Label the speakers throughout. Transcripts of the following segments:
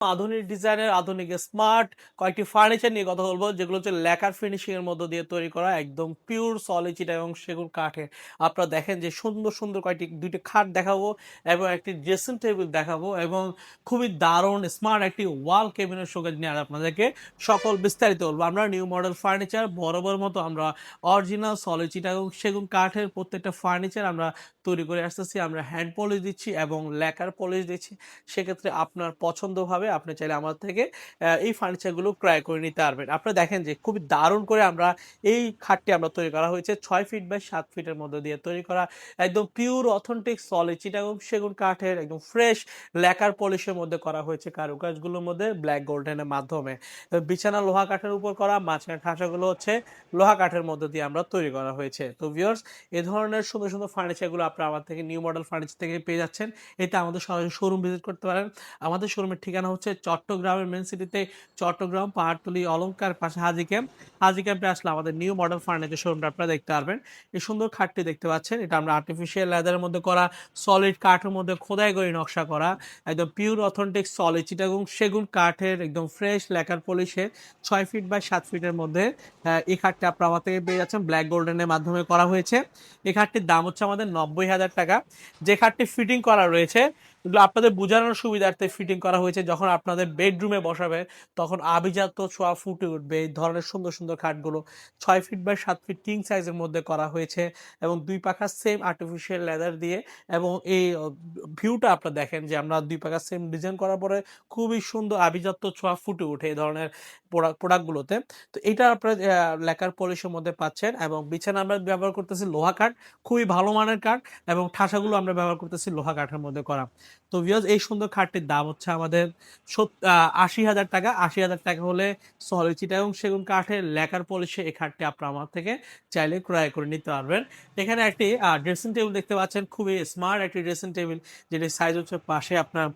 Speaker 1: আধুনিক ডিজাইনের, আধুনিক স্মার্ট কয়েকটি ফার্নিচার নিয়ে কথা বলব, যেগুলো হচ্ছে লেকার ফিনিশিং এর মধ্য দিয়ে তৈরি করা একদম পিওর সলিচিট এবং সেগুন কাঠের। আপনারা দেখেন যে সুন্দর সুন্দর কয়েকটি, দুইটি খাট দেখাবো এবং একটি ড্রেসিং টেবিল দেখাবো এবং খুবই দারুণ স্মার্ট একটি ওয়াল কেবিনের শোকেজ নিয়ে আর আপনাদেরকে সকল বিস্তারিত বলব। আমরা নিউ মডেল ফার্নিচার বরাবর মতো আমরা অরিজিনাল সলিচিট এবং সেগুন কাঠের প্রত্যেকটা ফার্নিচার আমরা তৈরি করে আসতেছি। আমরা হ্যান্ড পলিশ দিচ্ছি এবং লেকার পলিশ দিচ্ছি। সেক্ষেত্রে আপনার পছন্দ হবে আপনি চাইলে আমার থেকে এই ফার্নিচারগুলো ক্রয় করে নিতে পারবেন। আপনারা দেখেন যে খুবই দারুণ করে আমরা এই খাটটি আমরা তৈরি করা হয়েছে। ছয় ফিট বাই সাত ফিটের মধ্যে দিয়ে তৈরি করা, একদম পিওর অথেন্টিক সলিড চিটাগং সেগুন কাঠের একদম ফ্রেশ লেকার পলিশের মধ্যে করা হয়েছে কারুকাজগুলোর মধ্যে ব্ল্যাক গোল্ডেনের মাধ্যমে। বিছানা লোহা কাঠের উপর করা, মাঝখানে ঠাসাগুলো হচ্ছে লোহা কাঠের মধ্যে দিয়ে আমরা তৈরি করা হয়েছে। তো ভিউয়ার্স এ ধরনের সুন্দর সুন্দর ফার্নিচারগুলো আপনারা আমার থেকে নিউ মডেল ফার্নিচার থেকে পেয়ে যাচ্ছেন। এতে আমাদের সরাসরি শোরুম ভিজিট করতে পারেন। আমাদের শোরুমের ঠিকানা চট্টগ্রামের মেন সিটিতে চট্টগ্রাম, পাহাড়তলি, অলংকার পাশে হাজি ক্যাম্প হাজি ক্যাম্পে আসলে আমাদের নিউ মডেল ফার্নিচার শোরুমটা আপনারা দেখতে পারবেন। এই সুন্দর খাটটি দেখতে পাচ্ছেন। এটা আমরা আর্টিফিশিয়াল লেদারের মধ্যে করা সলিড কাঠের মধ্যে খোদাই করে নকশা করা, একদম পিওর অথেন্টিক সলিড চিটাগুং সেগুন কাঠের, একদম ফ্রেশ লেকার পলিশের ছয় ফিট বাই সাত ফিটের মধ্যে এই খাটটি আপনারা আমার থেকে পেয়ে যাচ্ছেন। ব্ল্যাক গোল্ডেনের মাধ্যমে করা হয়েছে। এই খাটটির দাম হচ্ছে আমাদের নব্বই হাজার টাকা। যে খাটটি ফিটিং করা রয়েছে এগুলো আপনাদের বোঝানোর সুবিধার্থে ফিটিং করা হয়েছে, যখন আপনাদের বেডরুমে বসাবে, তখন আভিজাত্য ছোঁয়া ফুটে উঠবে। এই ধরনের সুন্দর সুন্দর খাটগুলো ছয় ফিট বাই সাত ফিট কিং সাইজের মধ্যে করা হয়েছে এবং দুই পাখা সেম আর্টিফিশিয়াল লেদার দিয়ে এবং এই ভিউটা আপনারা দেখেন যে আমরা দুই পাখা সেম ডিজাইন করার পরে খুবই সুন্দর আভিজাত্য ছোঁয়া ফুটে ওঠে এই ধরনের প্রোডাক্ট প্রোডাক্টগুলোতে তো এটা আপনারা লেকার পলিশের মধ্যে পাচ্ছেন এবং বিছানা আমরা ব্যবহার করতেছি লোহা কাঠ খুবই ভালো মানের কাঠ এবং ঠাসাগুলো আমরা ব্যবহার করতেছি লোহা কাঠের মধ্যে করা। তো ভিউয়ার্স এই সুন্দর খাটটির দাম হচ্ছে আমাদের আশি হাজার টাকা। আশি হাজার টাকা হলে সলিচিটা এবং সেগুন কাঠের লেকার পলিশে এই খাটটি আপনার আমার থেকে চাইলে ক্রয় করে নিতে পারবেন। এখানে একটি ড্রেসিং টেবিল দেখতে পাচ্ছেন, খুবই স্মার্ট একটি ড্রেসিং টেবিল যেটির সাইজ হচ্ছে পাশে আপনার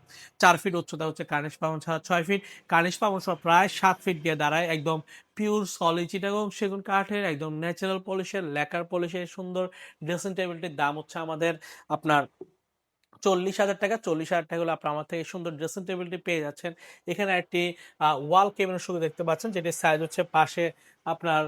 Speaker 1: চার ফিট উচ্চতা হচ্ছে কার্নিশ পাবন ছাড়া ছয় ফিট কার্নিশ পাবন সহ প্রায় সাত ফিট দিয়ে দাঁড়ায় একদম পিওর সলিচিট এবং সেগুন কাঠের একদম ন্যাচারাল পলিশের লেকার পলিশের সুন্দর ড্রেসিং টেবিলটির দাম হচ্ছে আমাদের আপনার চল্লিশ হাজার টাকা, চল্লিশ হাজার টাকা হলে আপনার আমার থেকে সুন্দর ড্রেসিং টেবিলটি পেয়ে যাচ্ছেন। এখানে একটি ওয়াল কেবিনের সুবিধা দেখতে পাচ্ছেন, যেটির সাইজ হচ্ছে পাশে আপনার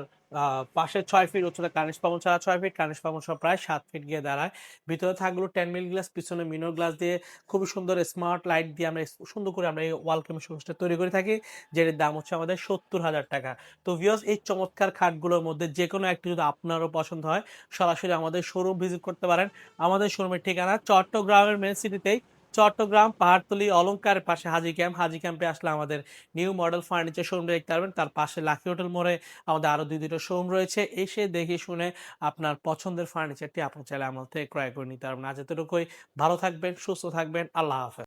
Speaker 1: পাশে ছয় ফিট উচ্চতা কার্নিশ পাবন ছাড়া ছয় ফিট কার্নিশ পাবন সহ প্রায় সাত ফিট গিয়ে দাঁড়ায়। ভিতরে থাকল টেন মিল গ্লাস পিছনে মিনোর গ্লাস দিয়ে খুবই সুন্দর স্মার্ট লাইট দিয়ে আমরা সুন্দর করে আমরা এই ওয়াল সুবিধাটা তৈরি করে থাকি, যেটির দাম হচ্ছে আমাদের সত্তর হাজার টাকা। তো ভিউয়ার্স এই চমৎকার খাটগুলোর মধ্যে যে কোনো একটি যদি আপনারও পছন্দ হয়, সরাসরি আমাদের শোরুম ভিজিট করতে পারেন। আমাদের শোরুমের ঠিকানা চট্টগ্রামের মেন সিটিতেই চট্টগ্রাম, পাহাড়তলি অলংকার পাশে হাজি ক্যাম্প। হাজি ক্যাম্পে আসলে আমাদের নিউ মডেল ফার্নিচার শোরুম দেখতে পারবেন। তার পাশে লাকি হোটেল মোড়ে আমাদের আরও দুই দুটো শোরুম রয়েছে। এসে দেখে শুনে আপনার পছন্দের ফার্নিচারটি আপনার চাইলে থেকে ক্রয় করে নিতে পারবেন। আজ এতটুকুই। ভালো থাকবেন, সুস্থ থাকবেন। আল্লাহ হাফেজ।